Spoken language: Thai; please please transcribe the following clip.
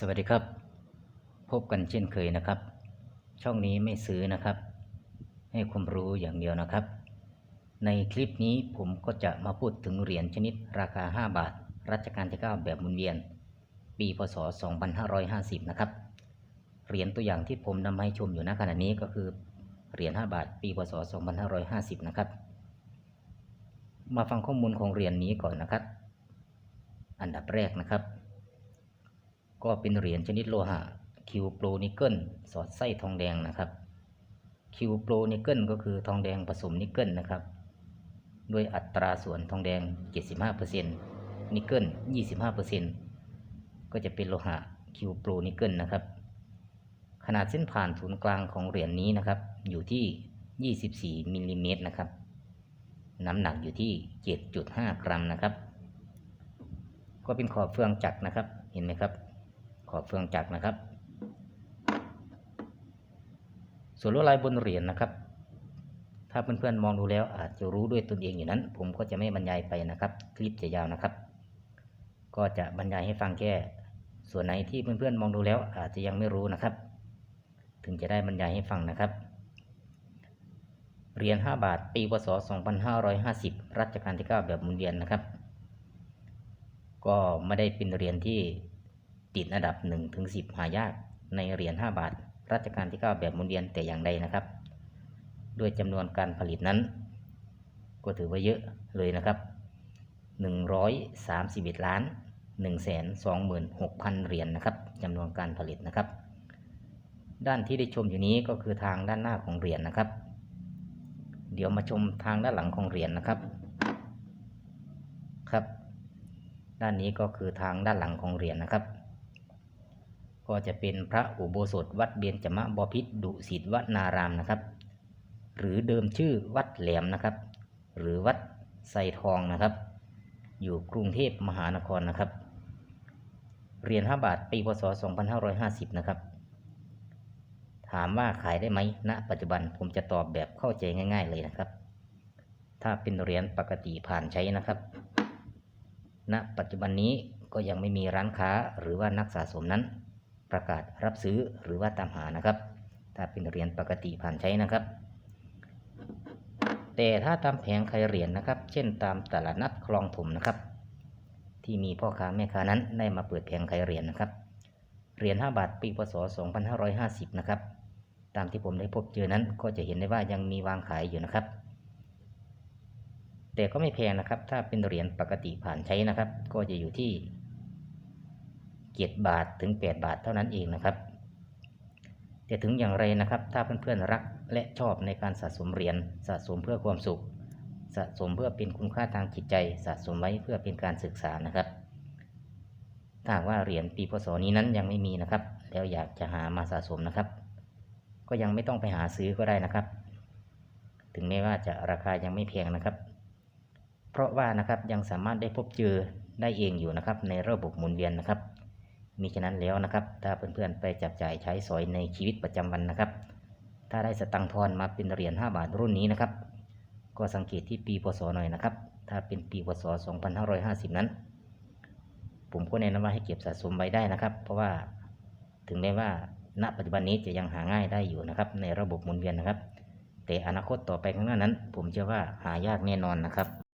สวัสดีครับ พบกันเช่นเคยนะครับ ช่องนี้ไม่ซื้อนะครับ ให้ความรู้อย่างเดียวนะครับ ในคลิปนี้ผมก็จะมาพูดถึงเหรียญชนิดราคา 5 บาท รัชกาลที่ 9 แบบหมุนเวียน ปีพศ 2550 นะครับ เหรียญตัวอย่างที่ผมนำมาให้ชมอยู่ณขณะนี้ก็คือเหรียญ 5 บาท ปีพศ 2550 นะครับ มาฟังข้อมูลของเหรียญนี้ก่อนนะครับ อันดับแรกนะครับ ก็เป็นเหรียญชนิดโลหะคิวโปรนิกเกิลสอดไส้ทองแดงนะครับคิวโปรนิกเกิลก็คือทองแดงผสมนิกเกิลนะครับด้วยอัตราส่วนทองแดง 75%นิกเกิล 25%ก็จะเป็นโลหะคิวโปรนิกเกิลนะครับ ขนาดเส้นผ่านศูนย์กลางของเหรียญนี้นะครับ อยู่ที่ 24มิลลิเมตรนะครับ น้ำหนักอยู่ที่ 7.5 กรัมนะครับ ก็เป็นขอบเฟืองจักรนะครับ เห็นไหมครับ ขอบเฟืองจักรนะครับ ส่วนลวดลายบนเหรียญนะครับ ถ้าเพื่อนๆมองดูแล้วอาจจะรู้ด้วยตนเองอยู่นั้น ผมก็จะไม่บรรยายไปนะครับ คลิปจะยาวนะครับ ก็จะบรรยายให้ฟังแค่ส่วนไหนที่เพื่อนๆมองดูแล้วอาจจะยังไม่รู้นะครับ ถึงจะได้บรรยายให้ฟังนะครับเหรียญ5บาท ปีพศ 2550 รัชกาลที่ 9 แบบหมุนเวียนนะครับ ก็ไม่ได้เป็นเหรียญที่ ติดอันดับ1ถึง10หายากในเหรียญ5บาท รัชกาลที่ 9 แบบหมุนเวียนแต่อย่างใดนะครับ ด้วยจำนวนการผลิตนั้น ก็ถือว่าเยอะเลยนะครับ 131 ล้าน 126,000 เหรียญนะครับจำนวนการผลิตนะครับ ด้านที่ได้ชมอยู่นี้ก็คือทางด้านหน้าของเหรียญนะครับ เดี๋ยวมาชมทางด้านหลังของเหรียญนะครับครับ ด้านนี้ก็คือทางด้านหลังของเหรียญนะครับ ก็จะเป็นพระอุโบสถวัดเบียนจมะบพิษดุสิตวนารามนะครับ หรือเดิมชื่อวัดแหลมนะครับ หรือวัดไซทองนะครับ อยู่กรุงเทพมหานครนะครับเรียญ5บาทปีพศ 2550 นะครับ ถามว่าขายได้ไหมณปัจจุบันผมจะตอบแบบเข้าใจง่าย ๆ เลยนะครับ ถ้าเป็นเหรียญปกติผ่านใช้นะครับณปัจจุบันนี้ก็ยังไม่มีร้านค้าหรือว่านักสะสมนั้น ประกาศรับซื้อหรือว่าตามหานะครับ ถ้าเป็นเหรียญปกติผ่านใช้นะครับ แต่ถ้าตามแผงขายเหรียญนะครับ เช่นตามตลาดนัดคลองถมนะครับ ที่มีพ่อค้าแม่ค้านั้นได้มาเปิดแผงขายเหรียญนะครับเหรียญ5บาทปีพศ 2550 นะครับ ตามที่ผมได้พบเจอนั้นก็จะเห็นได้ว่ายังมีวางขายอยู่นะครับ แต่ก็ไม่แพงนะครับ ถ้าเป็นเหรียญปกติผ่านใช้นะครับ ก็จะอยู่ที่ 7 บาทถึง 8 บาทเท่านั้นเองนะครับ แต่ถึงอย่างไรนะครับ ถ้าเพื่อนๆรักและชอบในการสะสมเหรียญสะสมเพื่อความสุข สะสมเพื่อเป็นคุณค่าทางจิตใจ สะสมไว้เพื่อเป็นการศึกษานะครับถ้าว่าเหรียญปีพศนี้นั้นยังไม่มีนะครับ แล้วอยากจะหามาสะสมนะครับ ก็ยังไม่ต้องไปหาซื้อก็ได้นะครับ ถึงแม้ว่าจะราคายังไม่แพงนะครับ เพราะว่านะครับยังสามารถได้พบเจอได้เองอยู่นะครับ ในระบบหมุนเวียนนะครับ มีฉะนั้นแล้วนะครับ ถ้าเพื่อนๆไปจับจ่ายใช้สอยในชีวิตประจำวันนะครับ ถ้าได้สตังค์ทอนมาเป็นเหรียญ5บาทรุ่นนี้นะครับ ก็สังเกตที่ปีพศหน่อยนะครับ ถ้าเป็นปีพศ 2550 นั้น ผมก็แนะนำว่าให้เก็บสะสมไว้ได้นะครับ เพราะว่าถึงแม้ว่าณปัจจุบันนี้จะยังหาง่ายได้อยู่นะครับ ในระบบหมุนเวียนนะครับ แต่อนาคตต่อไปข้างหน้านั้น ผมเชื่อว่าหายากแน่นอนนะครับ